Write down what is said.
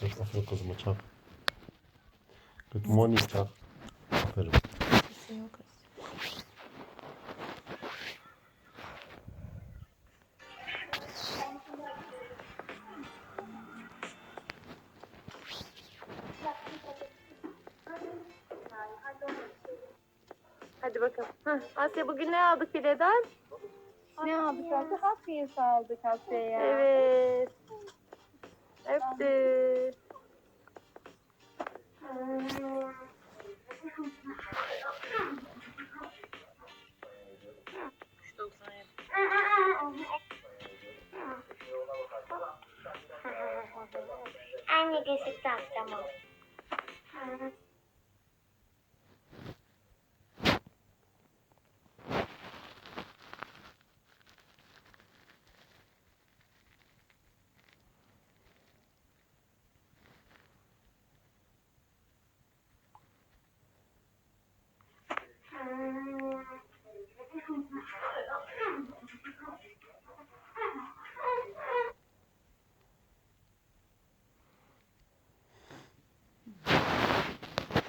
Çak aferin kızıma çak. Good morning çak. Aferin. Hadi bakalım. Hah, Asya bugün ne aldık fileden? Ne aldık Asya? Hot Wheels aldık Asya'ya. Evet. Öptü. Anne geçip tamam.